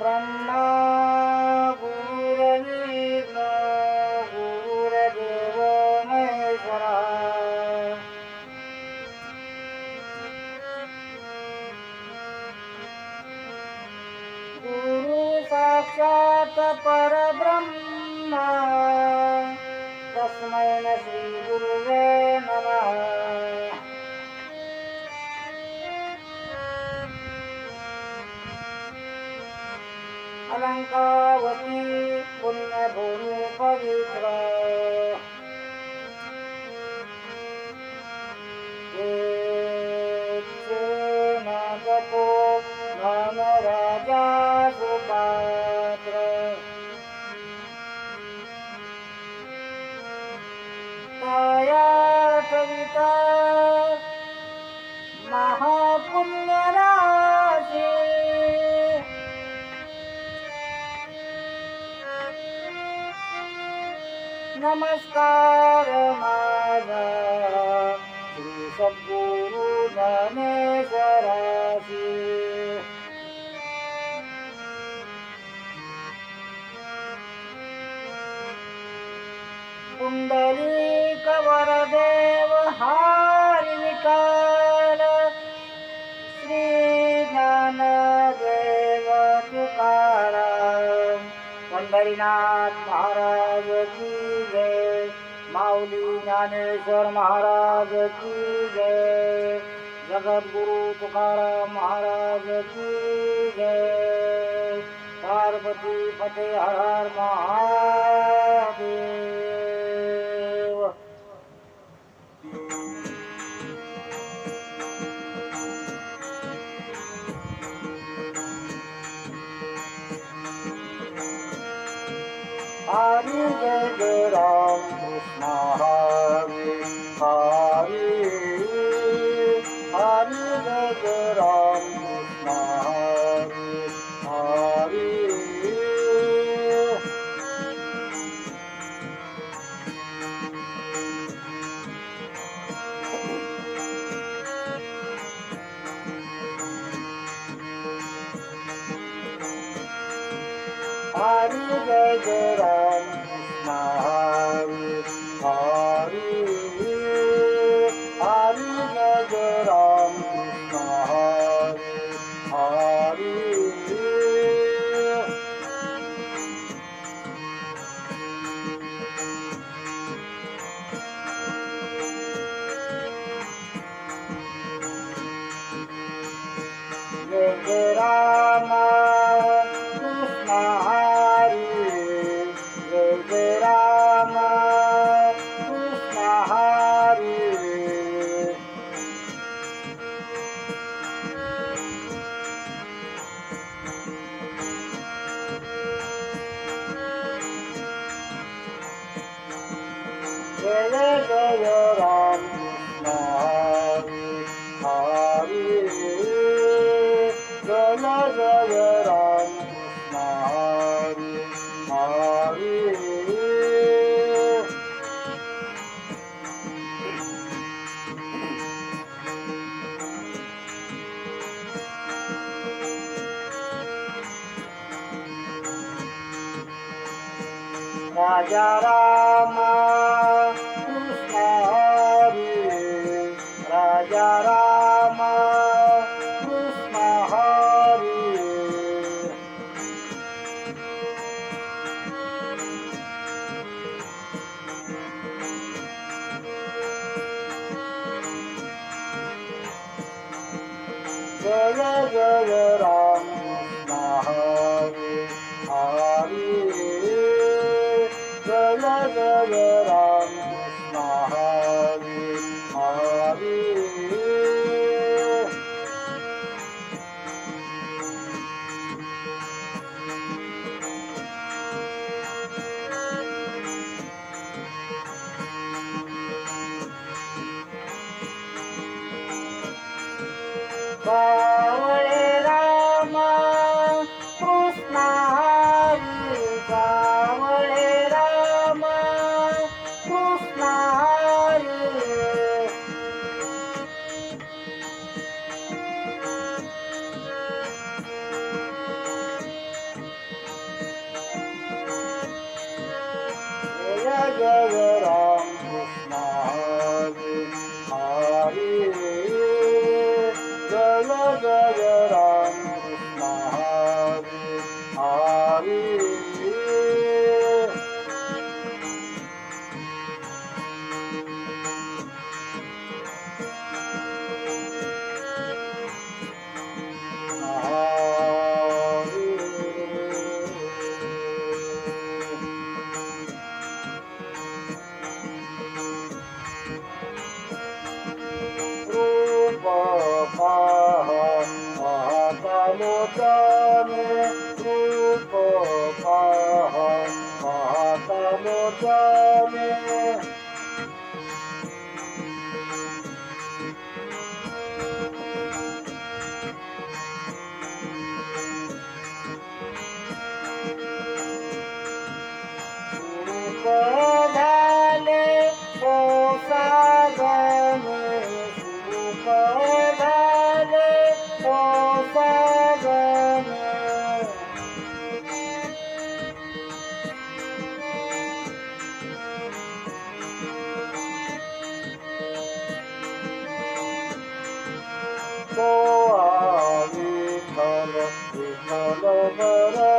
ब्रह्मा लङ्कावती पुण्यभूमि पवित्रीनाथपो राम राजा सुपात्र काया कविता पुंडलिक वरदेव हारी विठाल श्री ज्ञानदेव तुकाराम। पंढरीनाथ महाराज की जय। माऊली ज्ञानेश्वर महाराज की जय। जगद्गुरु तुकाराम महाराज की जय। पार्वती फते हर Mahadev. Hari Jai Ram Krishna Hari Hari Hari Jai Hari Hari Hari Yeah. Ram Krishna Lava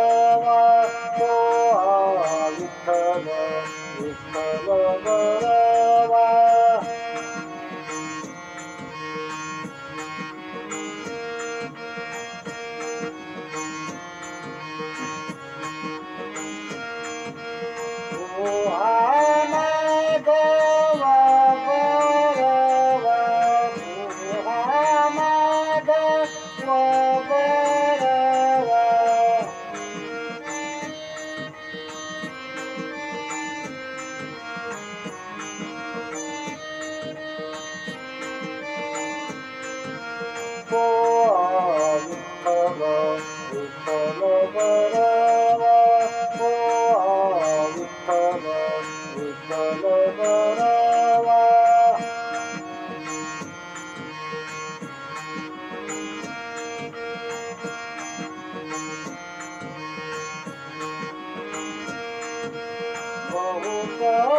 go.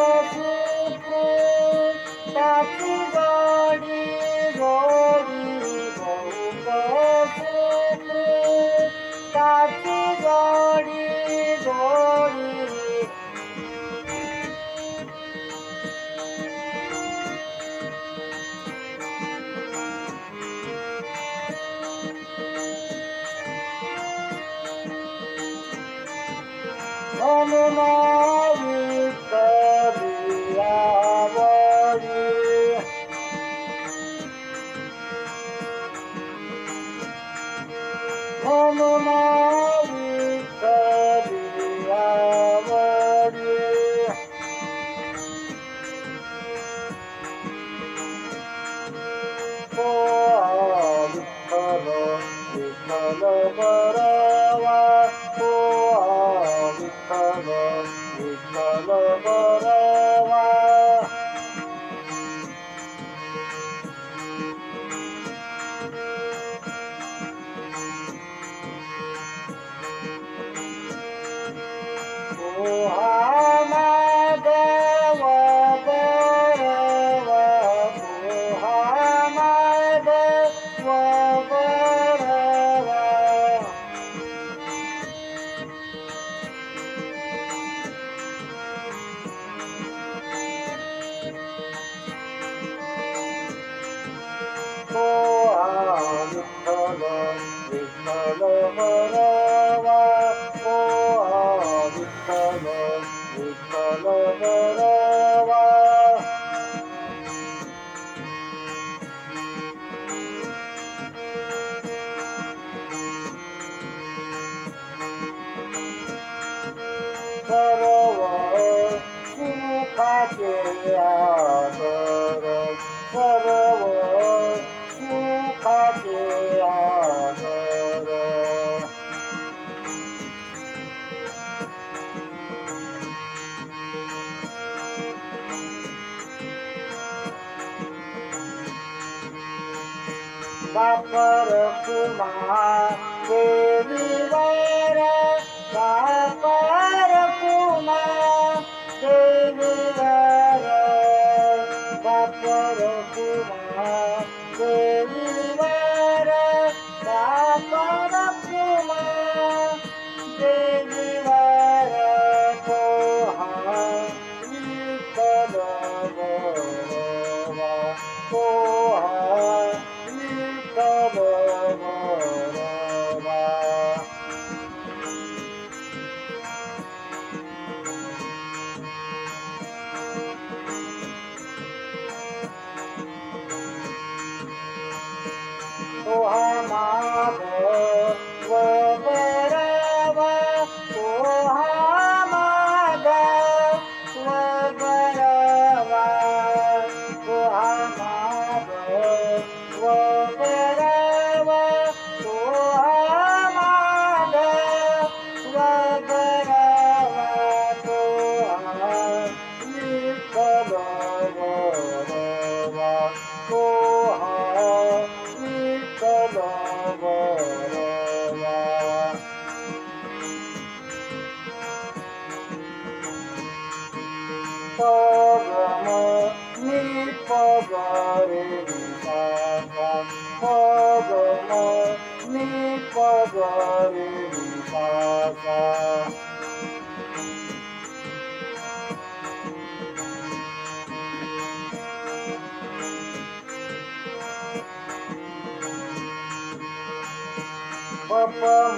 Manama. बापर कुमार देवीवर বাবারে বাবা Papa.